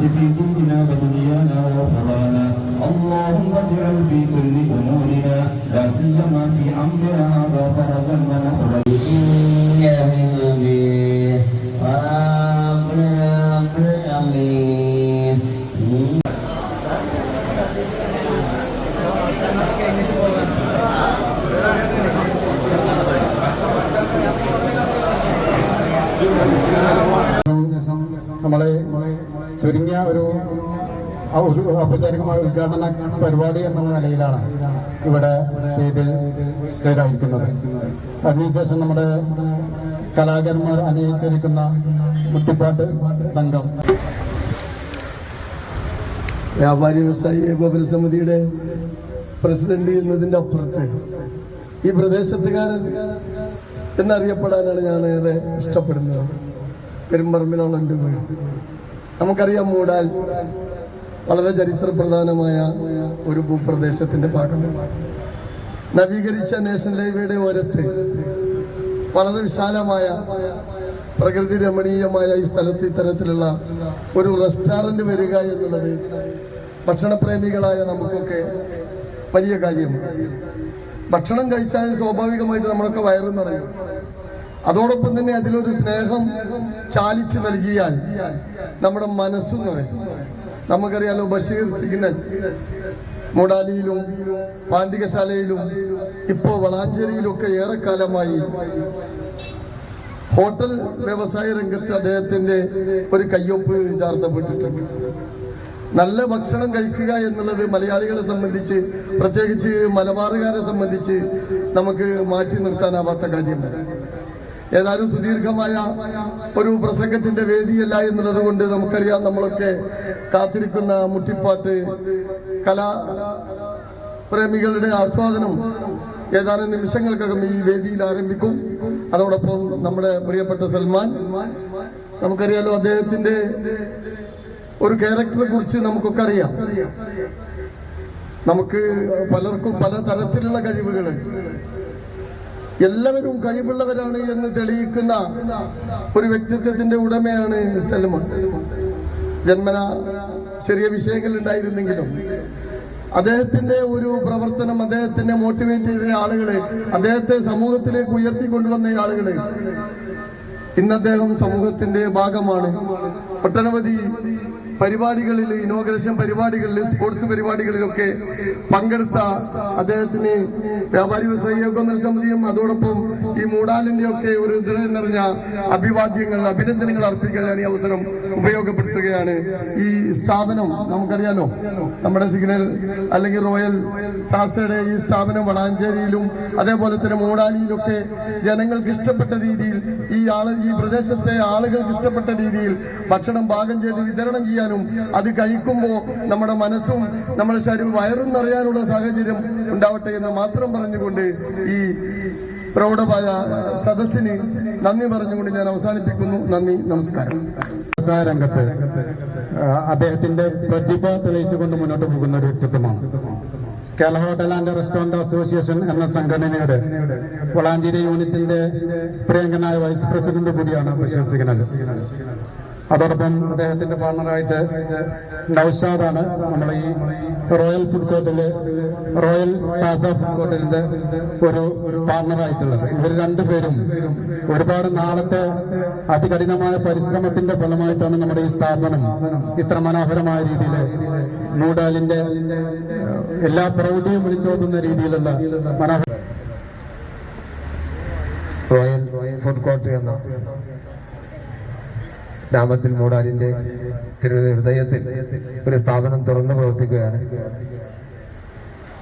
البركة في ديننا ودنيانا وأخرانا اللهم اجعل في كل أمورنا لا سيما في أمرنا هذا فرجا ومخرجا ഒരു ഔപചാരികമായ ഉദ്ഘാടന പരിപാടി എന്നുള്ള നിലയിലാണ് ഇവിടെ സ്റ്റേജിൽ സ്റ്റേജായിരിക്കുന്നത്. അതിനുശേഷം നമ്മുടെ കലാകാരന്മാർ അനുയോജിച്ചിരിക്കുന്ന കുട്ടിപ്പാട്ട് സംഘം. വ്യാപാരി വ്യവസായി ഏകോപന സമിതിയുടെ പ്രസിഡന്റ് എന്നതിന്റെ അപ്പുറത്ത് ഈ പ്രദേശത്തുകാരൻ എന്നറിയപ്പെടാനാണ് ഞാൻ ഏറെ ഇഷ്ടപ്പെടുന്നത്. പെരുമ്പറമ്പിലുള്ള എന്റെ വീട്. നമുക്കറിയാം മൂടാൽ വളരെ ചരിത്ര പ്രധാനമായ ഒരു ഭൂപ്രദേശത്തിന്റെ ഭാഗമാണ്. നവീകരിച്ച നാഷണൽ ഹൈവേയുടെ ഓരത്ത് വളരെ വിശാലമായ പ്രകൃതി രമണീയമായ ഈ സ്ഥലത്ത് ഇത്തരത്തിലുള്ള ഒരു റെസ്റ്റോറന്റ് വരിക എന്നുള്ളത് ഭക്ഷണപ്രേമികളായ നമുക്കൊക്കെ വലിയ കാര്യമാണ്. ഭക്ഷണം കഴിച്ചാൽ സ്വാഭാവികമായിട്ട് നമ്മളൊക്കെ വയറും നിറയും. അതോടൊപ്പം തന്നെ അതിലൊരു സ്നേഹം ചാലിച്ച് നൽകിയാൽ നമ്മുടെ മനസ്സും നിറയും. നമുക്കറിയാലോ ബഷീർ സിഗ്നൽ മൂടാലിയിലും പാണ്ഡികശാലയിലും ഇപ്പോൾ വളാഞ്ചേരിയിലൊക്കെ ഏറെക്കാലമായി ഹോട്ടൽ വ്യവസായ രംഗത്ത് അദ്ദേഹത്തിന്റെ ഒരു കയ്യൊപ്പ് ചാർത്തപ്പെട്ടിട്ടുണ്ട്. നല്ല ഭക്ഷണം കഴിക്കുക എന്നുള്ളത് മലയാളികളെ സംബന്ധിച്ച് പ്രത്യേകിച്ച് മലബാറുകാരെ സംബന്ധിച്ച് നമുക്ക് മാറ്റി നിർത്താനാവാത്ത കാര്യമാണ് ഏതായാലും സുദീർഘമായ ഒരു പ്രസംഗത്തിന്റെ വേദിയല്ല എന്നുള്ളത് കൊണ്ട് നമുക്കറിയാം നമ്മളൊക്കെ കാത്തിരിക്കുന്ന മുട്ടിപ്പാട്ട് കലാ പ്രേമികളുടെ ആസ്വാദനം ഏതാനും നിമിഷങ്ങൾക്കകം ഈ വേദിയിൽ ആരംഭിക്കും. അതോടൊപ്പം നമ്മുടെ പ്രിയപ്പെട്ട സൽമാൻ നമുക്കറിയാലോ അദ്ദേഹത്തിന്റെ ഒരു ക്യാരക്ടറെ കുറിച്ച് നമുക്കൊക്കെ അറിയാം. നമുക്ക് പലർക്കും പല തരത്തിലുള്ള കഴിവുകളുണ്ട്. എല്ലാവരും കഴിവുള്ളവരാണ് എന്ന് തെളിയിക്കുന്ന ഒരു വ്യക്തിത്വത്തിന്റെ ഉടമയാണ് സൽമാൻ. ജന്മന ചെറിയ വിഷയങ്ങൾ ഉണ്ടായിരുന്നെങ്കിലും അദ്ദേഹത്തിന്റെ ഒരു പ്രവർത്തനം അദ്ദേഹത്തിനെ മോട്ടിവേറ്റ് ചെയ്ത ആളുകൾ അദ്ദേഹത്തെ സമൂഹത്തിലേക്ക് ഉയർത്തി കൊണ്ടുവന്ന ആളുകൾ ഇന്ന് അദ്ദേഹം സമൂഹത്തിന്റെ ഭാഗമാണ്. ഒട്ടനവധി പരിപാടികളിൽ ഇനോഗ്രേഷൻ പരിപാടികളിൽ സ്പോർട്സ് പരിപാടികളിലൊക്കെ പങ്കെടുത്ത അദ്ദേഹത്തിന് വ്യാപാരി വ്യവസായ ഏകോപന സമിതിയും അതോടൊപ്പം ഈ മൂടാലിന്റെ ഒക്കെ ഒരു ദൃഢ നിറഞ്ഞ അഭിവാദ്യങ്ങൾ അഭിനന്ദനങ്ങൾ അർപ്പിക്കാൻ ഞാൻ ഈ അവസരം ഉപയോഗപ്പെടുത്തുകയാണ്. ഈ സ്ഥാപനം നമുക്കറിയാലോ നമ്മുടെ സിഗ്നൽ അല്ലെങ്കിൽ റോയൽ കാസയുടെ ഈ സ്ഥാപനം വളാഞ്ചേരിയിലും അതേപോലെ തന്നെ മൂടാലിയിലൊക്കെ ജനങ്ങൾക്ക് ഇഷ്ടപ്പെട്ട രീതിയിൽ ഈ ആൾ ഈ പ്രദേശത്തെ ആളുകൾക്ക് ഇഷ്ടപ്പെട്ട രീതിയിൽ ഭക്ഷണം പാകം ചെയ്ത് വിതരണം ചെയ്യാനും അത് കഴിക്കുമ്പോൾ നമ്മുടെ മനസ്സും നമ്മുടെ ശരീരം വയറും നിറയാനുള്ള സാഹചര്യം ഉണ്ടാവട്ടെ എന്ന് മാത്രം പറഞ്ഞുകൊണ്ട് ഈ പ്രൗഢമായ സദസ്സിന് നന്ദി പറഞ്ഞുകൊണ്ട് ഞാൻ അവസാനിപ്പിക്കുന്നു. നന്ദി നമസ്കാരം. രംഗത്ത് അദ്ദേഹത്തിന്റെ പ്രതിഭ തെളിയിച്ചുകൊണ്ട് മുന്നോട്ട് പോകുന്ന ഒരു വ്യക്തിത്വമാണ്. Kerala hotel and restaurant association എന്ന സംഘടനയുടെ വളാഞ്ചേരി യൂണിറ്റിന്റെ പ്രിയങ്കനായ വൈസ് പ്രസിഡന്റ് കൂടിയാണ് ബഷീർ അതോടൊപ്പം അദ്ദേഹത്തിന്റെ പാർട്ണറായിട്ട് നൌഷാദാണ് നമ്മുടെ ഈ റോയൽ ഫുഡ് കോർട്ടിലെ റോയൽ താസ ഫുഡ് കോർട്ടിന്റെ ഒരു പാർട്ണറായിട്ടുള്ളത്. ഇവർ രണ്ടുപേരും ഒരുപാട് നാളത്തെ അതികഠിനമായ പരിശ്രമത്തിന്റെ ഫലമായിട്ടാണ് നമ്മുടെ ഈ സ്ഥാപനം ഇത്ര മനോഹരമായ രീതിയിൽ ന്യൂഡാലിന്റെ എല്ലാ പ്രൗഢിയും വിളിച്ചോതുന്ന രീതിയിലുള്ള മനോഹര റോയൽ ഫുഡ് കോർട്ട് എന്ന ഗ്രാമത്തിൽ മൂടാലിന്റെ തിരു ഹൃദയത്തിൽ ഒരു സ്ഥാപനം തുറന്നു പ്രവർത്തിക്കുകയാണ്.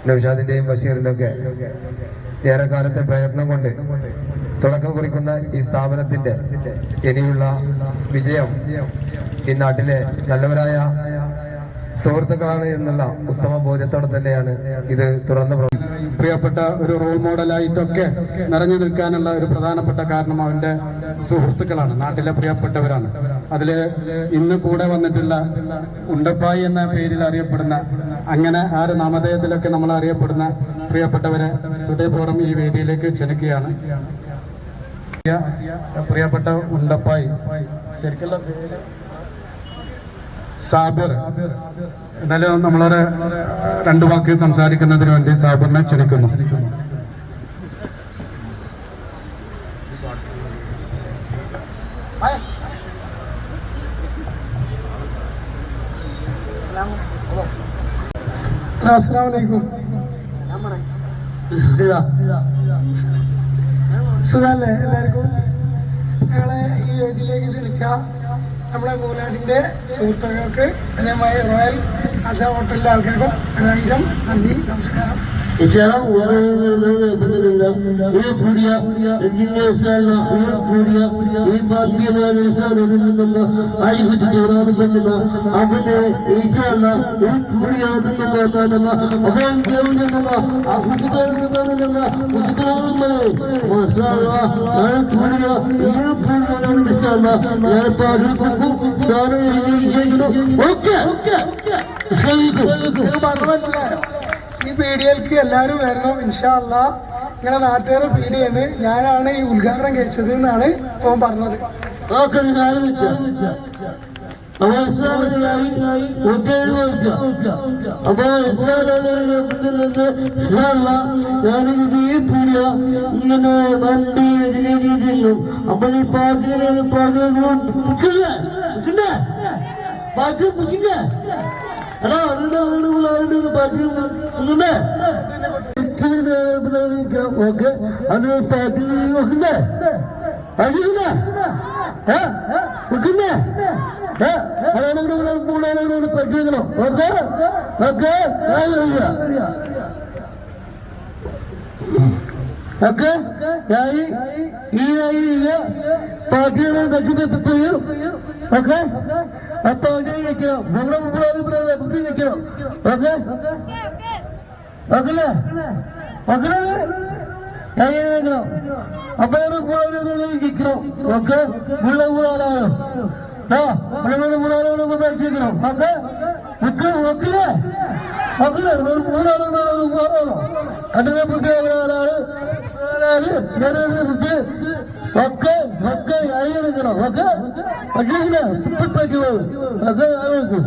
നൌഷാദിന്റെയും ബഷീറിന്റെ ഒക്കെ ഏറെക്കാലത്തെ പ്രയത്നം കൊണ്ട് തുടക്കം കുറിക്കുന്ന ഈ സ്ഥാപനത്തിന്റെ ഇനിയുള്ള വിജയം ഈ നാട്ടിലെ നല്ലവരായ സുഹൃത്തുക്കളാണ് എന്നുള്ള ഉത്തമ ബോധ്യത്തോടെ തന്നെയാണ് ഇത് തുറന്നു പ്രിയപ്പെട്ട ഒരു റോൾ മോഡലായിട്ടൊക്കെ നിറഞ്ഞു നിൽക്കാനുള്ള ഒരു പ്രധാനപ്പെട്ട കാരണം അവന്റെ സുഹൃത്തുക്കളാണ് നാട്ടിലെ പ്രിയപ്പെട്ടവരാണ്. അതിൽ ഇന്ന് കൂടെ വന്നിട്ടുള്ള ഉണ്ടപ്പായി എന്ന പേരിൽ അറിയപ്പെടുന്ന അങ്ങനെ ആ ഒരു നാമധേയത്തിലൊക്കെ നമ്മൾ അറിയപ്പെടുന്ന പ്രിയപ്പെട്ടവരെ ഹൃദയപൂർവം ഈ വേദിയിലേക്ക് ക്ഷണിക്കുകയാണ്. പ്രിയപ്പെട്ട ഉണ്ടപ്പായി ശരിക്കുള്ള സാബിർ. എന്നാലും നമ്മളോട് രണ്ടു വാക്ക് സംസാരിക്കുന്നതിന് വേണ്ടി സാബിറിനെ ക്ഷണിക്കുന്നു. സുഖല്ലേ എല്ലാവർക്കും? ഞങ്ങളെ ഈ വേദിയിലേക്ക് ക്ഷണിച്ച നമ്മുടെ മൂലാടിന്റെ സുഹൃത്തുക്കൾക്ക് അതേമാതിരി റോയൽ ആശാ ഹോട്ടലിലെ ആൾക്കാർക്കും ഒരായിരം നന്ദി നമസ്കാരം. Islam alhamdulillah ini ഈ പി ഡി എല്ലാവരും വരണം ഇൻഷാല്ല നിങ്ങളെ നാട്ടുകാരെ പി ഡി ഞാനാണ് ഈ ഉദ്ഘാടനം കഴിച്ചത് എന്നാണ് ഇപ്പൊ പറഞ്ഞത്. അപ്പൊ എടാ ഓക്കെ. അത് പാട്ട് നോക്കണ്ടേ അടിക്കുന്നേ വെക്കുന്നേ? പറ്റിക്കണം ഓക്കെ? ഓക്കെ? ഓക്കെ? ഈ പാർട്ടികളെ പറ്റിപ്പോയും ഓക്കെ? ആ പാർട്ടി വെക്കണം നമ്മളെ മുമ്പിലാണ് കുട്ടി വെക്കണം ഓക്കെ ഓക്കെ ഓക്കെ ഞാൻ വെക്കണം അപ്പൊ നിൽക്കണം ഓക്കെ മുള്ള മുളാലാണ് ആ മുള്ള മുളാലാണ് വെക്കണം ഓക്കെ വെക്കണം ഓക്കില്ലേ ഓക്കില്ലേ ഒരു ഒക്കെ ഒക്കെ അയ്യണം ഒക്കെ? പറ്റുമോ ഒക്കെ ആലോചിക്കും